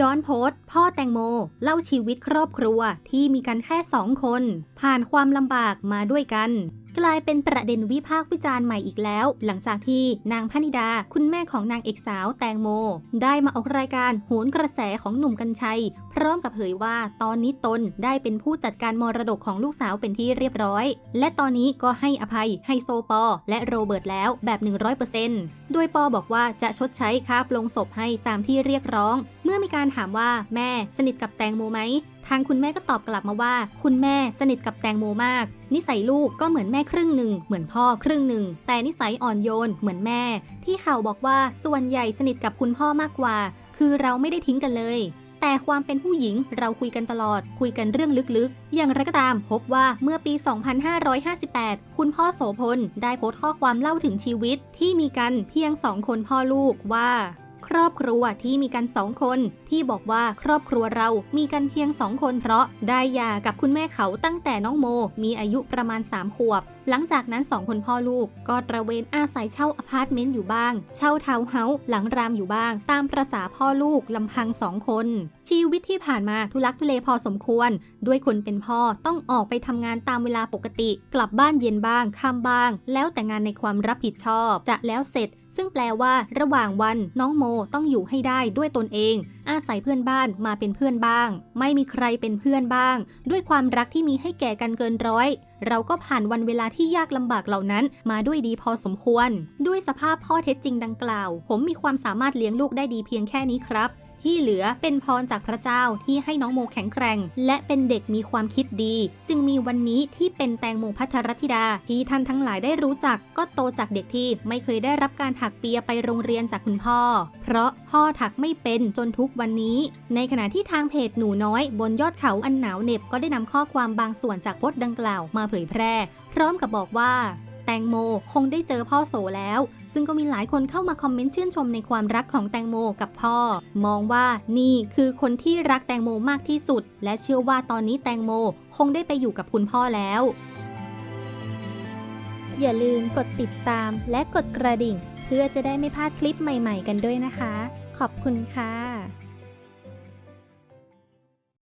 ย้อนโพสต์ พ่อแตงโม เล่าชีวิตครอบครัวที่มีกันแค่สองคน ผ่านความลำบากมาด้วยกัน กลายเป็นประเด็นวิพากษ์วิจารณ์ใหม่อีกแล้ว หลังจากที่นางพนิดา คุณแม่ของนางเอกสาวแตงโม ได้มาออกรายการโหนกระแสของหนุ่มกัญชัย พร้อมกับเผยว่าตอนนี้ตนได้เป็นผู้จัดการมรดกของลูกสาวเป็นที่เรียบร้อย และตอนนี้ก็ให้อภัยไฮโซปอ และโรเบิร์ตแล้วแบบ 100%โดยปอบอกว่าจะชดใช้ค่าปลงศพให้ตามที่เรียกร้อง เมื่อมีการถามว่าแม่สนิทกับแตงโมไหม ทางคุณแม่ก็ตอบกลับมาว่า คุณแม่สนิทกับแตงโมมาก นิสัยลูกก็เหมือนแม่ครึ่งหนึ่งเหมือนพ่อครึ่งหนึ่งแต่นิสัยอ่อนโยนเหมือนแม่ ที่ข่าวบอกว่าส่วนใหญ่สนิทกับคุณพ่อมากกว่า คือเราไม่ได้ทิ้งกันเลยแต่ความเป็นผู้หญิงเราคุยกันตลอด คุยกันเรื่องลึกๆ อย่างไรก็ตามพบว่าเมื่อปี 2558 คุณพ่อโสพลได้โพสต์ข้อความเล่าถึงชีวิตที่มีกันเพียงสองคนพ่อลูกว่า ครอบครัวที่มีกันสองคน ที่บอกว่าครอบครัวเรามีกันเพียงสองคนเพราะได้หย่ากับคุณแม่เขาตั้งแต่น้องโม มีอายุประมาณ 3 ขวบ หลังจากนั้นสองคนพ่อลูก ก็ตระเวนอาศัยเช่าอพาร์ตเมนต์อยู่บ้าง เช่าทาวน์เฮาส์หลังรามอยู่บ้าง ตามประษาพ่อลูกลำพังสองคน ชีวิตที่ผ่านมาทุลักทุเลพอสมควร ด้วยคนเป็นพ่อต้องออกไปทำงานตามเวลาปกติ กลับบ้านเย็นบ้างค่ำบ้าง แล้วแต่งานในความรับผิดชอบ จะแล้วเสร็จซึ่งแปลว่าระหว่างวันน้องโมต้องอยู่ให้ได้ด้วยตนเอง อาศัยเพื่อนบ้านมาเป็นเพื่อนบ้าง ไม่มีใครเป็นเพื่อนบ้าง ด้วยความรักที่มีให้แก่กันเกินร้อย เราก็ผ่านวันเวลาที่ยากลำบากเหล่านั้น มาด้วยดีพอสมควร ด้วยสภาพข้อเท็จจริงดังกล่าว ผมมีความสามารถเลี้ยงลูกได้ดีเพียงแค่นี้ครับ ที่เหลือเป็นพรจากพระเจ้าที่ให้น้องโมแข็งแกร่ง และเป็นเด็กมีความคิดดี จึงมีวันนี้ที่เป็นแตงโมพัทรธิดา ที่ท่านทั้งหลายได้รู้จัก ก็โตจากเด็กที่ไม่เคยได้รับการถักเปียไปโรงเรียนจากคุณพ่อ เพราะพ่อถักไม่เป็นจนทุกวันนี้ ในขณะที่ทางเพจหนูน้อยบนยอดเขาอันหนาวเหน็บก็ได้นำข้อความบางส่วนจากโพสต์ดังกล่าวมาเผยแพร่ พร้อมกับบอกว่า แตงโม คงได้เจอพ่อโสแล้ว ซึ่งก็มีหลายคนเข้ามาคอมเมนต์ชื่นชมในความรักของแตงโมกับพ่อ มองว่านี่คือคนที่รักแตงโมมากที่สุด และเชื่อว่าตอนนี้แตงโม คงได้ไปอยู่กับคุณพ่อแล้ว อย่าลืมกดติดตามและกดกระดิ่ง เพื่อจะได้ไม่พลาดคลิปใหม่ ๆ กันด้วยนะคะ ขอบคุณค่ะ